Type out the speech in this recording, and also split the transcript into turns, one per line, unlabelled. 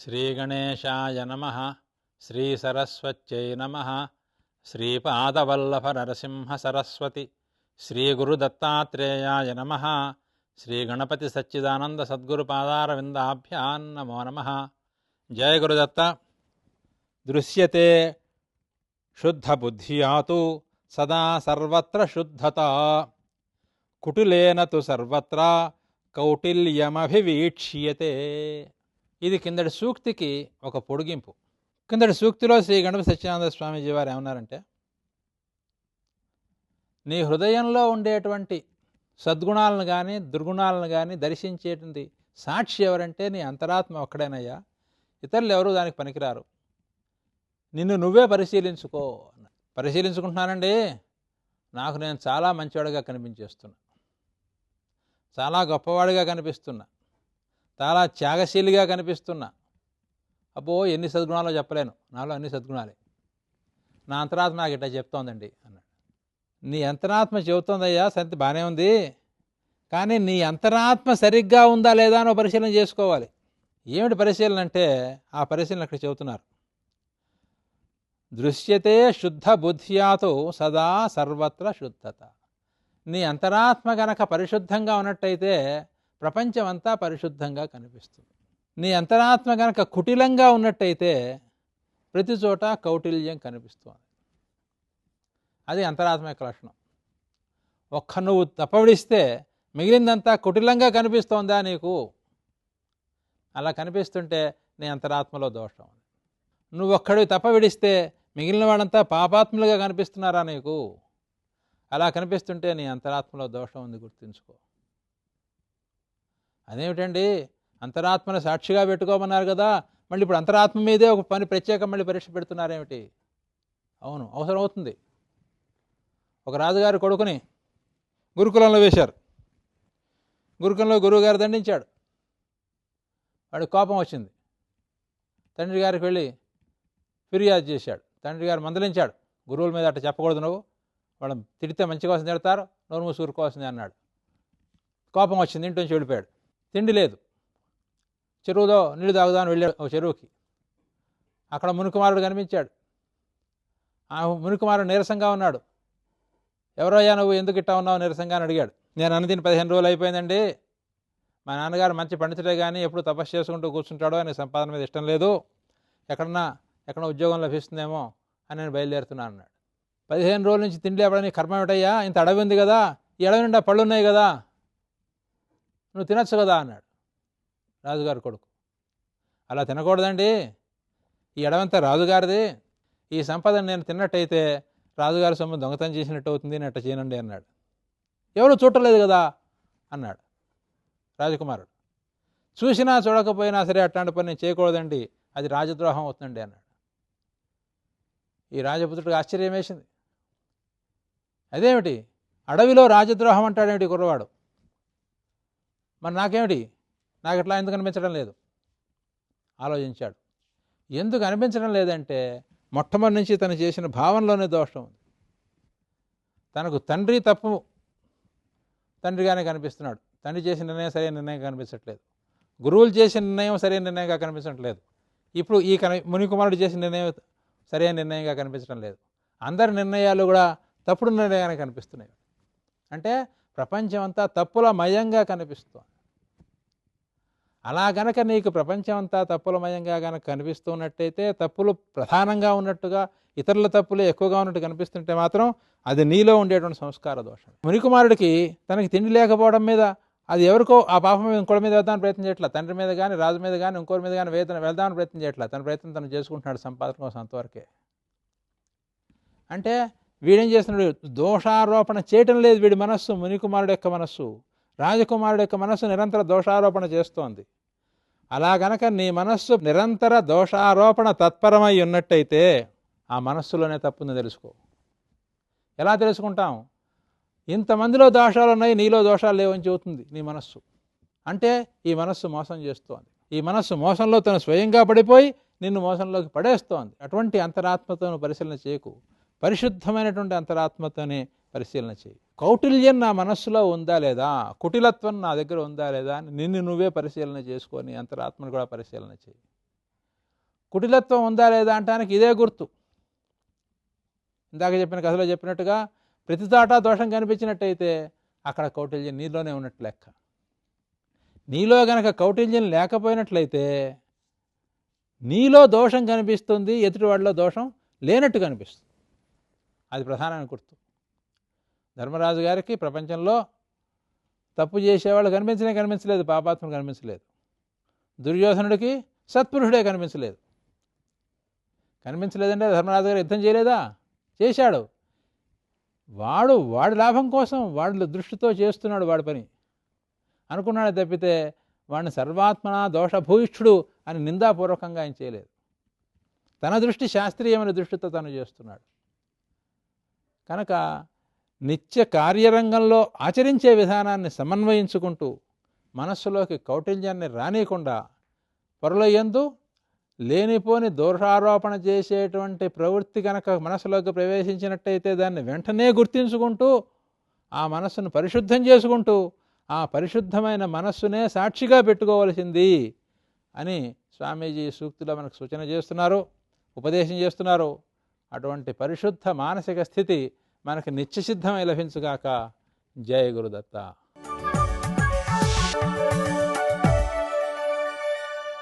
శ్రీగణేశాయ నమ శ్రీసరస్వత్యై నమ శ్రీపాదవల్లభ నరసింహ సరస్వతి శ్రీగురుదత్తాత్రేయాయ నమ శ్రీగణపతి సచ్చిదానంద సద్గురు పాదారవిందాభ్యాన్ నమో నమ. జయ గురుదత్త. దృశ్యతే శుద్ధబుద్ధియాతు సదా సర్వత్ర శుద్ధత. కుటులేన తు సర్వత్ర కౌటిల్యమభివీక్ష్యతే. ఇది కిందటి సూక్తికి ఒక పొడిగింపు. కిందటి సూక్తిలో శ్రీ గణపతి సత్యానంద స్వామీజీ వారు ఏమన్నారంటే నీ హృదయంలో ఉండేటువంటి సద్గుణాలను కానీ దుర్గుణాలను కానీ దర్శించేటువంటి సాక్షి ఎవరంటే నీ అంతరాత్మ ఒక్కడేనయ్యా. ఇతరులు ఎవరు దానికి పనికిరారు. నిన్ను నువ్వే పరిశీలించుకో పరిశీలించుకుంటున్నానండి నాకు నేను చాలా మంచివాడిగా కనిపించేస్తున్నా. చాలా గొప్పవాడిగా కనిపిస్తున్నా. చాలా త్యాగశీలిగా కనిపిస్తున్నా. అబ్బో ఎన్ని సద్గుణాలో చెప్పలేను. నాలో అన్ని సద్గుణాలే. నా అంతరాత్మ నాకు ఇట్లా చెప్తోందండి అన్నాడు. నీ అంతరాత్మ చెబుతోందయ్యా సంతి బాగానే ఉంది. కానీ నీ అంతరాత్మ సరిగ్గా ఉందా లేదా అని పరిశీలన చేసుకోవాలి. ఏమిటి పరిశీలన అంటే ఆ పరిశీలన అక్కడ చెబుతున్నారు. దృశ్యతే శుద్ధ బుద్ధ్యాతో సదా సర్వత్ర శుద్ధత. నీ అంతరాత్మ గనక పరిశుద్ధంగా ఉన్నట్టయితే ప్రపంచమంతా పరిశుద్ధంగా కనిపిస్తుంది. నీ అంతరాత్మ కనుక కుటిలంగా ఉన్నట్టయితే ప్రతి చోట కౌటిల్యం కనిపిస్తుంది. అది అంతరాత్మ యొక్క లక్షణం. ఒక్క నువ్వు తప్పవిడిస్తే మిగిలిందంతా కుటిలంగా కనిపిస్తోందా నీకు? అలా కనిపిస్తుంటే నీ అంతరాత్మలో దోషం నువ్వు ఒక్కడివి తప్ప విడిస్తే మిగిలిన వాళ్ళంతా పాపాత్ములుగా కనిపిస్తున్నారా నీకు? అలా కనిపిస్తుంటే నీ అంతరాత్మలో దోషం ఉంది గుర్తుంచుకో. అదేమిటండి? అంతరాత్మను సాక్షిగా పెట్టుకోమన్నారు కదా మళ్ళీ ఇప్పుడు అంతరాత్మ మీదే ఒక పని ప్రత్యేకం మళ్ళీ పరీక్ష పెడుతున్నారేమిటి? అవును అవసరం అవుతుంది ఒక రాజుగారి కొడుకుని గురుకులంలో వేశారు. గురుకులంలో గురువుగారు దండించాడు. వాడికి కోపం వచ్చింది. తండ్రి గారికి వెళ్ళి ఫిర్యాదు చేశాడు. తండ్రి గారు మందలించాడు. గురువుల మీద అట్లా చెప్పకూడదు నువ్వు. వాళ్ళని తిడితే మంచి కోసం తిడతారు నోరు మూసి ఊరుకోవాల్సింది అన్నాడు. కోపం వచ్చింది ఇంటి నుంచి వెళ్ళిపోయాడు. తిండి లేదు. చెరువులో నీళ్ళు తాగుదామని వెళ్ళాడు ఓ చెరువుకి. అక్కడ మునికుమారుడు కనిపించాడు. ఆ మునికుమారుడు నీరసంగా ఉన్నాడు. ఎవరయ్యా నువ్వు ఎందుకు ఇట్టా ఉన్నావు? నీరసంగా అని అడిగాడు. నేను అన్నదిని పదిహేను రోజులు అయిపోయిందండి. మా నాన్నగారు మంచి పండితుడే కానీ ఎప్పుడు తపస్సు చేసుకుంటూ కూర్చుంటాడో ఆయన సంపాదన మీద ఇష్టం లేదు. ఎక్కడన్నా ఎక్కడ ఉద్యోగం లభిస్తుందేమో అని నేను బయలుదేరుతున్నాను అన్నాడు. పదిహేను రోజుల నుంచి తిండి లేపడానికి కర్మ ఏమిటయ్యా? ఇంత అడవి ఉంది కదా. ఈ అడవి నిండా పళ్ళు ఉన్నాయి కదా. నువ్వు తినచ్చు కదా అన్నాడు రాజుగారి కొడుకు. అలా తినకూడదండి. ఈ అడవంతా రాజుగారిది. ఈ సంపదను నేను తిన్నట్టయితే రాజుగారి సొమ్ము దొంగతనం చేసినట్టు అవుతుంది నేను అట్ట చేయనండి అన్నాడు. ఎవరు చూడలేదు కదా అన్నాడు రాజకుమారుడు. చూసినా చూడకపోయినా సరే అట్లాంటి పని నేను చేయకూడదండి. అది రాజద్రోహం అవుతుందండి అన్నాడు. ఈ రాజపుత్రుడికి ఆశ్చర్యం వేసింది. అదేమిటి? అడవిలో రాజద్రోహం అంటాడేమిటి కుర్రవాడు? మరి నాకేమిటి? నాకు ఇట్లా ఎందుకు అనిపించడం లేదు? ఆలోచించాడు. ఎందుకు అనిపించడం లేదంటే మొట్టమొదటి నుంచి తను చేసిన భావనలోనే దోషం ఉంది. తనకు తండ్రి తప్పు తండ్రిగానే కనిపిస్తున్నాడు. తండ్రి చేసిన నిర్ణయం సరైన నిర్ణయం కనిపించట్లేదు. గురువులు చేసిన నిర్ణయం సరైన నిర్ణయంగా కనిపించట్లేదు. ఇప్పుడు ఈ కని మునికుమారుడు చేసిన నిర్ణయం సరైన నిర్ణయంగా కనిపించడం లేదు. అందరి నిర్ణయాలు కూడా తప్పుడు నిర్ణయాన్ని కనిపిస్తున్నాయి. అంటే ప్రపంచం అంతా తప్పుల మయంగా కనిపిస్తుంది. అలా గనక నీకు ప్రపంచం అంతా తప్పులమయంగా గనక కనిపిస్తున్నట్టయితే తప్పులు ప్రధానంగా ఉన్నట్టుగా ఇతరుల తప్పులే ఎక్కువగా ఉన్నట్టు కనిపిస్తుంటే మాత్రం అది నీలో ఉండేటువంటి సంస్కార దోషం మునికుమారుడికి తనకి తిండి లేకపోవడం మీద అది ఎవరికో ఆ పాపం మీద ఇంకోటి మీద వెళ్దామని ప్రయత్నం చేయట్లా? తండ్రి మీద కానీ రాజు మీద కానీ ఇంకోరి మీద కానీ వేదన వెళ్దామని ప్రయత్నం చేయట్లా? తన ప్రయత్నం తను చేసుకుంటున్నాడు సంపాదన కోసం అంతవరకే అంటే వీడేం చేస్తున్నాడు? దోషారోపణ చేయటం లేదు వీడి మనస్సు మునికుమారుడు యొక్క మనస్సు. రాజకుమారుడు యొక్క మనస్సు నిరంతర దోషారోపణ చేస్తోంది. అలా గనక నీ మనస్సు నిరంతర దోషారోపణ తత్పరమై ఉన్నట్టయితే ఆ మనస్సులోనే తప్పుంది తెలుసుకో. ఎలా తెలుసుకుంటాం? ఇంతమందిలో దోషాలు ఉన్నాయి నీలో దోషాలు లేవని చెబుతుంది నీ మనస్సు. అంటే ఈ మనస్సు మోసం చేస్తోంది. ఈ మనస్సు మోసంలో తను స్వయంగా పడిపోయి నిన్ను మోసంలోకి పడేస్తోంది. అటువంటి అంతరాత్మతో పరిశీలన చేయకు. పరిశుద్ధమైనటువంటి అంతరాత్మతోనే పరిశీలన చేయి. కౌటిల్యం నా మనస్సులో ఉందా లేదా? కుటిలత్వం నా దగ్గర ఉందా లేదా? అని నిన్ను నువ్వే పరిశీలన చేసుకొని అంతరాత్మను కూడా పరిశీలన చేయి. కుటిలత్వం ఉందా లేదా అంటానికి ఇదే గుర్తు. ఇందాక చెప్పిన కథలో చెప్పినట్టుగా ప్రతి చోట దోషం కనిపించినట్టయితే అక్కడ కౌటిల్యం నీలోనే ఉన్నట్టు లెక్క. నీలో గనక కౌటిల్యం లేకపోయినట్లయితే నీలో దోషం కనిపిస్తుంది ఎదుటివాడిలో దోషం లేనట్టు కనిపిస్తుంది. అది ప్రధానమైన గుర్తు. ధర్మరాజు గారికి ప్రపంచంలో తప్పు చేసేవాళ్ళు కనిపించనే కనిపించలేదు పాపాత్ములు కనిపించలేదు. దుర్యోధనుడికి సత్పురుషుడే కనిపించలేదు. కనిపించలేదంటే ధర్మరాజు గారు యుద్ధం చేయలేదా? చేశాడు. వాడు వాడి లాభం కోసం వాడి దృష్టితో చేస్తున్నాడు వాడి పని. అనుకున్నాడు తప్పితే వాడిని సర్వాత్మన దోషభూయిష్ఠుడు అని నిందాపూర్వకంగా ఆయన చేయలేదు. తన దృష్టి శాస్త్రీయమైన దృష్టితో తను చేస్తున్నాడు. కనుక నిత్య కార్యరంగంలో ఆచరించే విధానాన్ని సమన్వయించుకుంటూ మనస్సులోకి కౌటిల్యాన్ని రానియకుండా పొరలయ్యందు లేనిపోని దోషారోపణ చేసేటువంటి ప్రవృత్తి కనుక మనసులోకి ప్రవేశించినట్టయితే దాన్ని వెంటనే గుర్తించుకుంటూ ఆ మనస్సును పరిశుద్ధం చేసుకుంటూ ఆ పరిశుద్ధమైన మనస్సునే సాక్షిగా పెట్టుకోవలసింది అని స్వామీజీ సూక్తిలో మనకు సూచన చేస్తున్నారు ఉపదేశం చేస్తున్నారు. అటువంటి పరిశుద్ధ మానసిక స్థితి మనకు నిత్యసిద్ధమై లభించుగాక. జయ గురుదత్త.